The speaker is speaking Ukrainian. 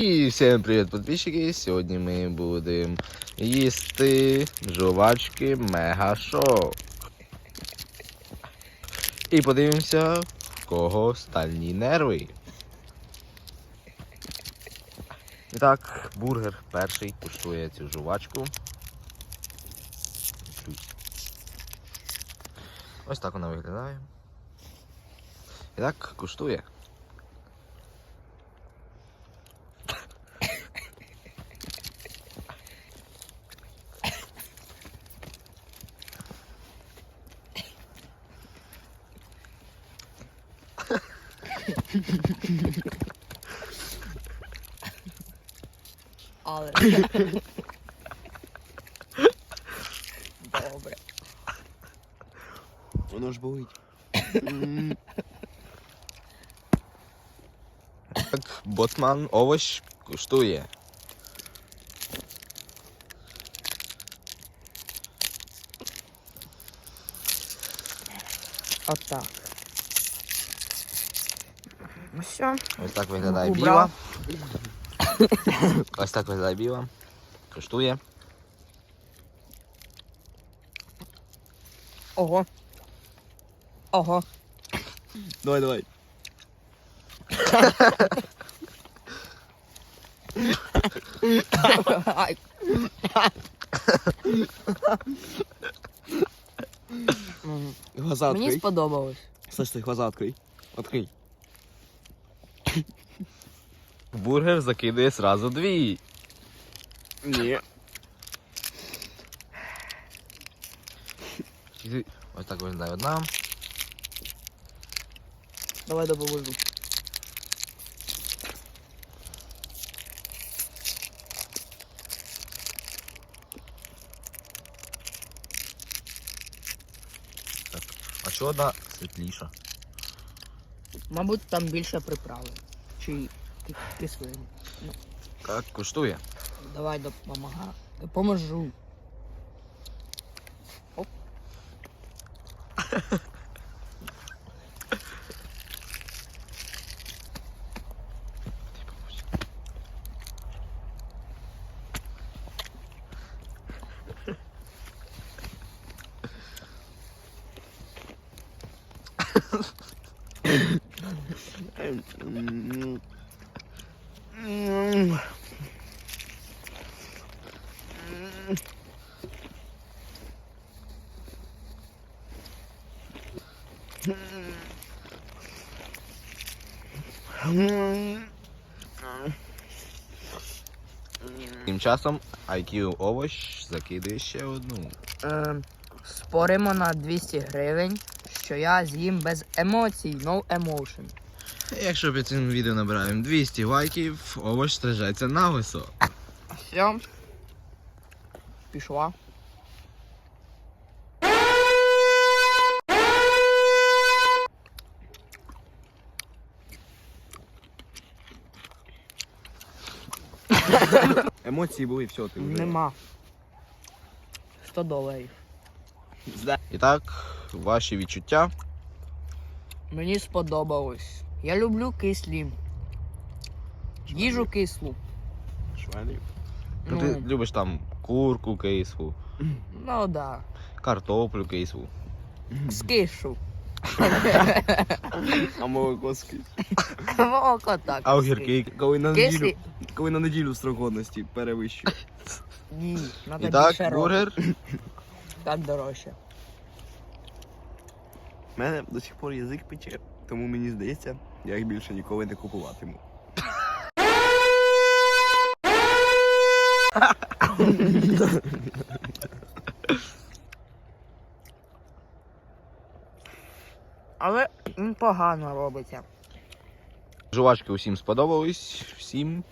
І всім привіт, підписчики! Сьогодні ми будемо їсти жувачки Мега Шок. І подивимося, в кого стальні нерви. І так, бургер перший куштує цю жувачку. Ось так вона виглядає. І так, куштує. Але. Добре. Воно ж болить. Так, ботман овощ куштує. Отак. Ну все. Ось так виглядає Руку біла. брав. Ось так виглядає біла. Куштує. Ого. Ого. Давай, давай. Ай, м, Глаза Мені открий. сподобалось. Слышь, ты глаза открой. Открий. Бургер закидує сразу дві. Ні. Ось так виглядає одна. Давай допоможу. А що одна світліша? Мабуть, там більше приправи. Чи ки- кислини. Так, куштує. Давай допомагай. Допоможу. Оп. Тим часом IQ овощ закидує ще одну. Е, споримо на 200 гривень, що я з'їм без емоцій, no emotion. Якщо під цим відео набираємо 200 лайків, овощ стрижається на висо. Все. Пішла. Емоції були, все, ти вже. Нема. 100 доларів. І так, ваші відчуття. Мені сподобалось. Я люблю кислі. Їжу кислу. Швалів. Ну, ти любиш там курку кислу, ну да. картоплю кислу. Скишу. А молоко скись. Молоко так. А огірки. Коли на неділю, коли на неділю строк годності перевищує. Ні, надо І так, більше робити. бургер. Так дорожче. У мене до сих пор язик пече, тому мені здається, я їх більше ніколи не купуватиму. Але погано робиться. Жувачки усім сподобались. Всім